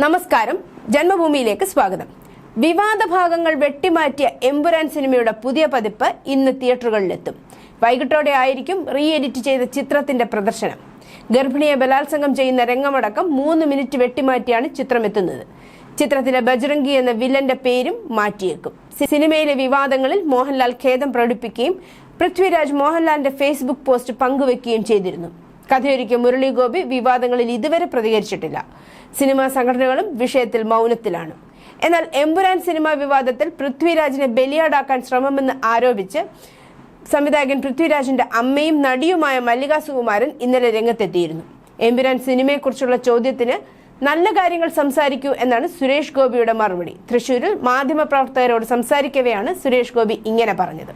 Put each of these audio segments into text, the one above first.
നമസ്കാരം. ജന്മഭൂമിയിലേക്ക് സ്വാഗതം. വിവാദ ഭാഗങ്ങൾ വെട്ടിമാറ്റിയ എമ്പുരാൻ സിനിമയുടെ പുതിയ പതിപ്പ് ഇന്ന് തിയേറ്ററുകളിലെത്തും. വൈകിട്ടോടെ ആയിരിക്കും റീ എഡിറ്റ് ചെയ്ത ചിത്രത്തിന്റെ പ്രദർശനം. ഗർഭിണിയെ ബലാത്സംഗം ചെയ്യുന്ന രംഗമടക്കം മൂന്ന് മിനിറ്റ് വെട്ടിമാറ്റിയാണ് ചിത്രം എത്തുന്നത് ചിത്രത്തിലെ ബജ്രംഗി എന്ന വില്ലന്റെ പേരും മാറ്റിയേക്കും. സിനിമയിലെ വിവാദങ്ങളിൽ മോഹൻലാൽ ഖേദം പ്രകടിപ്പിക്കുകയും പൃഥ്വിരാജ് മോഹൻലാലിന്റെ ഫേസ്ബുക്ക് പോസ്റ്റ് പങ്കുവെക്കുകയും ചെയ്തിരുന്നു. കഥയൊരുക്കിയ മുരളി ഗോപി വിവാദങ്ങളിൽ ഇതുവരെ പ്രതികരിച്ചിട്ടില്ല. സിനിമാ സംഘടനകളും വിഷയത്തിൽ മൗനത്തിലാണ്. എന്നാൽ എമ്പുരാൻ സിനിമാ വിവാദത്തിൽ പൃഥ്വിരാജിനെ ബലിയാടാക്കാൻ ശ്രമമെന്ന് ആരോപിച്ച് സംവിധായകൻ പൃഥ്വിരാജിന്റെ അമ്മയും നടിയുമായ മല്ലിക സുകുമാരൻ ഇന്നലെ രംഗത്തെത്തിയിരുന്നു. എമ്പുരാൻ സിനിമയെക്കുറിച്ചുള്ള ചോദ്യത്തിന് നല്ല കാര്യങ്ങൾ സംസാരിക്കൂ എന്നാണ് സുരേഷ് ഗോപിയുടെ മറുപടി. തൃശൂരിൽ മാധ്യമപ്രവർത്തകരോട് സംസാരിക്കവെയാണ് സുരേഷ് ഗോപി ഇങ്ങനെ പറഞ്ഞത്.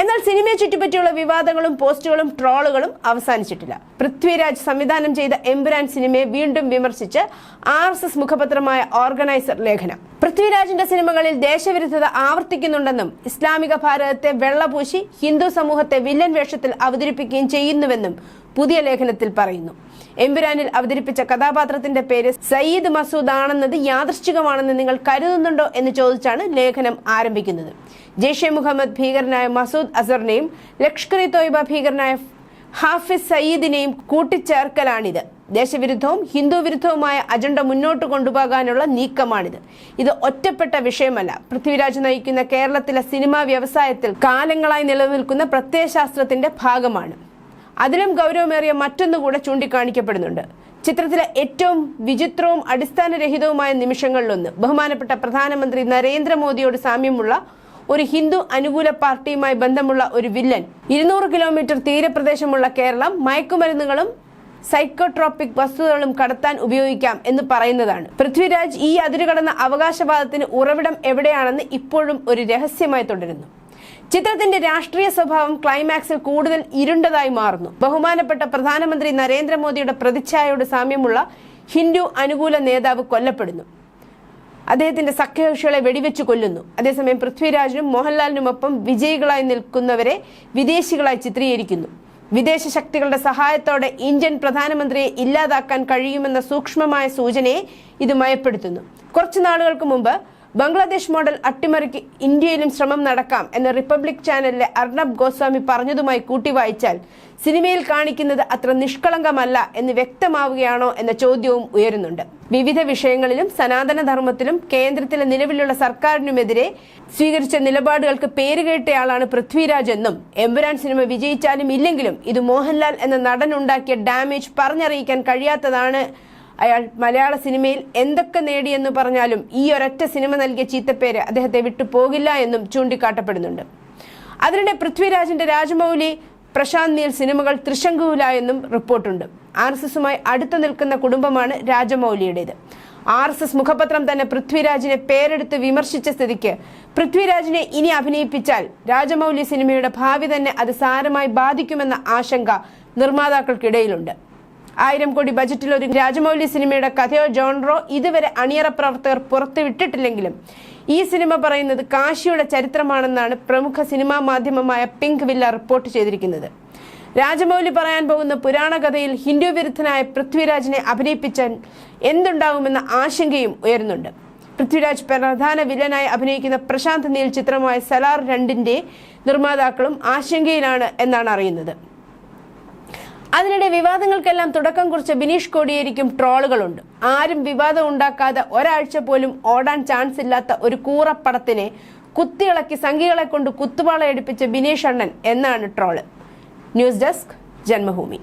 എന്നാൽ സിനിമയെ ചുറ്റിപ്പറ്റിയുള്ള വിവാദങ്ങളും പോസ്റ്റുകളും ട്രോളുകളും അവസാനിച്ചിട്ടില്ല. പൃഥ്വിരാജ് സംവിധാനം ചെയ്ത എമ്പുരാൻ സിനിമയെ വീണ്ടും വിമർശിച്ച് ആർ എസ് എസ് മുഖപത്രമായ ഓർഗനൈസർ ലേഖനം. പൃഥ്വിരാജിന്റെ സിനിമകളിൽ ദേശവിരുദ്ധത ആവർത്തിക്കുന്നുണ്ടെന്നും ഇസ്ലാമിക ഭാരതത്തെ വെള്ളപൂശി ഹിന്ദു സമൂഹത്തെ വില്ലൻ വേഷത്തിൽ അവതരിപ്പിക്കുകയും ചെയ്യുന്നുവെന്നും പുതിയ ലേഖനത്തിൽ പറയുന്നു. എമ്പുരാനിൽ അവതരിപ്പിച്ച കഥാപാത്രത്തിന്റെ പേര് സയ്യിദ് മസൂദ് ആണെന്നത് യാദൃശ്ചികമാണെന്ന് നിങ്ങൾ കരുതുന്നുണ്ടോ എന്ന് ചോദിച്ചാണ് ലേഖനം ആരംഭിക്കുന്നത്. ജെയ്ഷെ മുഹമ്മദ് ഭീകരനായ മസൂദ് അസറിനെയും ലഷ്കർ ഇ തോയ്ബ ഭീകരനായ ഹാഫിസ് സയ്യിദിനെയും കൂട്ടിച്ചേർക്കലാണിത്. ദേശവിരുദ്ധവും ഹിന്ദു വിരുദ്ധവുമായ അജണ്ട മുന്നോട്ട് കൊണ്ടുപോകാനുള്ള നീക്കമാണിത്. ഇത് ഒറ്റപ്പെട്ട വിഷയമല്ല. പൃഥ്വിരാജ് നയിക്കുന്ന കേരളത്തിലെ സിനിമാ വ്യവസായത്തിൽ കാലങ്ങളായി നിലനിൽക്കുന്ന പ്രത്യയശാസ്ത്രത്തിന്റെ ഭാഗമാണ്. അതിലും ഗൗരവമേറിയ മറ്റൊന്നുകൂടെ ചൂണ്ടിക്കാണിക്കപ്പെടുന്നുണ്ട്. ചിത്രത്തിലെ ഏറ്റവും വിചിത്രവും അടിസ്ഥാനരഹിതവുമായ നിമിഷങ്ങളിലൊന്ന് ബഹുമാനപ്പെട്ട പ്രധാനമന്ത്രി നരേന്ദ്രമോദിയോട് സാമ്യമുള്ള ഒരു ഹിന്ദു അനുകൂല പാർട്ടിയുമായി ബന്ധമുള്ള ഒരു വില്ലൻ. ഇരുന്നൂറ് കിലോമീറ്റർ തീരപ്രദേശമുള്ള കേരളം മയക്കുമരുന്നുകളും സൈക്കോട്രോപിക് വസ്തുതകളും കടത്താൻ ഉപയോഗിക്കാം എന്ന് പറയുന്നതാണ്. പൃഥ്വിരാജ് ഈ അതിരുകടന്ന അവകാശവാദത്തിന് ഉറവിടം എവിടെയാണെന്ന് ഇപ്പോഴും ഒരു രഹസ്യമായി തുടരുന്നു. ചിത്രത്തിന്റെ രാഷ്ട്രീയ സ്വഭാവം ക്ലൈമാക്സിൽ കൂടുതൽ ഇരുണ്ടതായി മാറുന്നു. ബഹുമാനപ്പെട്ട പ്രധാനമന്ത്രി നരേന്ദ്രമോദിയുടെ പ്രതിച്ഛായയോട് സാമ്യമുള്ള ഹിന്ദു അനുകൂല നേതാവ് കൊല്ലപ്പെടുന്നു. അദ്ദേഹത്തിന്റെ സഖ്യകക്ഷികളെ വെടിവെച്ച് കൊല്ലുന്നു. അതേസമയം പൃഥ്വിരാജിനും മോഹൻലാലിനുമൊപ്പം വിജയികളായി നിൽക്കുന്നവരെ വിദേശികളായി ചിത്രീകരിക്കുന്നു. വിദേശ ശക്തികളുടെ സഹായത്തോടെ ഇന്ത്യൻ പ്രധാനമന്ത്രിയെ ഇല്ലാതാക്കാൻ കഴിയുമെന്ന സൂക്ഷ്മമായ സൂചനയെ ഇത് മയപ്പെടുത്തുന്നു. കുറച്ചു നാളുകൾക്ക് മുമ്പ് ബംഗ്ലാദേശ് മോഡൽ അട്ടിമറിക്ക് ഇന്ത്യയിലും ശ്രമം നടക്കാം എന്ന് റിപ്പബ്ലിക് ചാനലിലെ അർണബ് ഗോസ്വാമി പറഞ്ഞതുമായി കൂട്ടി വായിച്ചാൽ സിനിമയിൽ കാണിക്കുന്നത് അത്ര നിഷ്കളങ്കമല്ല എന്ന് വ്യക്തമാവുകയാണോ എന്ന ചോദ്യവും ഉയരുന്നുണ്ട്. വിവിധ വിഷയങ്ങളിലും സനാതനധർമ്മത്തിലും കേന്ദ്രത്തിലെ നിലവിലുള്ള സർക്കാരിനുമെതിരെ സ്വീകരിച്ച നിലപാടുകൾക്ക് പേരുകേട്ടയാളാണ് പൃഥ്വിരാജ് എന്നും എമ്പുരാൻ സിനിമ വിജയിച്ചാലും ഇല്ലെങ്കിലും ഇത് മോഹൻലാൽ എന്ന നടൻ ഉണ്ടാക്കിയ ഡാമേജ് പറഞ്ഞറിയിക്കാൻ കഴിയാത്തതാണ് അയാൾ മലയാള സിനിമയിൽ എന്തൊക്കെ നേടിയെന്ന് പറഞ്ഞാലും ഈ ഒരൊറ്റ സിനിമ നൽകിയ ചീത്തപ്പേര് അദ്ദേഹത്തെ വിട്ടു പോകില്ല എന്നും ചൂണ്ടിക്കാട്ടപ്പെടുന്നുണ്ട്. അതിനിടെ പൃഥ്വിരാജിന്റെ രാജമൗലി പ്രശാന്ത് നീൽ സിനിമകൾ തൃശങ്കുവിലായെന്നും റിപ്പോർട്ടുണ്ട്. ആർ എസ് എസുമായി അടുത്തു നിൽക്കുന്ന കുടുംബമാണ് രാജമൗലിയുടേത്. ആർ എസ് എസ് മുഖപത്രം തന്നെ പൃഥ്വിരാജിനെ പേരെടുത്ത് വിമർശിച്ച സ്ഥിതിക്ക് പൃഥ്വിരാജിനെ ഇനി അഭിനയിപ്പിച്ചാൽ രാജമൗലി സിനിമയുടെ ഭാവി തന്നെ അത് സാരമായി ബാധിക്കുമെന്ന ആശങ്ക നിർമ്മാതാക്കൾക്കിടയിലുണ്ട്. ആയിരം കോടി ബജറ്റിൽ ഒരു രാജമൗലി സിനിമയുടെ കഥയോ ജോൺറോ ഇതുവരെ അണിയറ പ്രവർത്തകർ പുറത്തുവിട്ടിട്ടില്ലെങ്കിലും ഈ സിനിമ പറയുന്നത് കാശിയുടെ ചരിത്രമാണെന്നാണ് പ്രമുഖ സിനിമാ മാധ്യമമായ പിങ്ക് വില്ല റിപ്പോർട്ട് ചെയ്തിരിക്കുന്നത്. രാജമൗലി പറയാൻ പോകുന്ന പുരാണ കഥയിൽ ഹിന്ദു വിരുദ്ധനായ പൃഥ്വിരാജിനെ അഭിനയിപ്പിച്ചാൽ എന്തുണ്ടാകുമെന്ന ആശങ്കയും ഉയരുന്നുണ്ട്. പൃഥ്വിരാജ് പ്രധാന വില്ലനായി അഭിനയിക്കുന്ന പ്രശാന്ത് നീൽ ചിത്രമായ സലാർ രണ്ടിന്റെ നിർമ്മാതാക്കളും ആശങ്കയിലാണ് എന്നാണ് അറിയുന്നത്. അതിനിടെ വിവാദങ്ങൾക്കെല്ലാം തുടക്കം കുറിച്ച ബിനീഷ് കോടിയേരിക്കും ട്രോളുകളുണ്ട്. ആരും വിവാദം ഉണ്ടാക്കാതെ ഒരാഴ്ച പോലും ഓടാൻ ചാൻസ് ഇല്ലാത്ത ഒരു കൂറപ്പടത്തിനെ കുത്തിയിളക്കി സംഘികളെ കൊണ്ട് കുത്തുപാള എടുപ്പിച്ച ബിനീഷ് അണ്ണൻ എന്നാണ് ട്രോൾ. News desk Janmabhumi.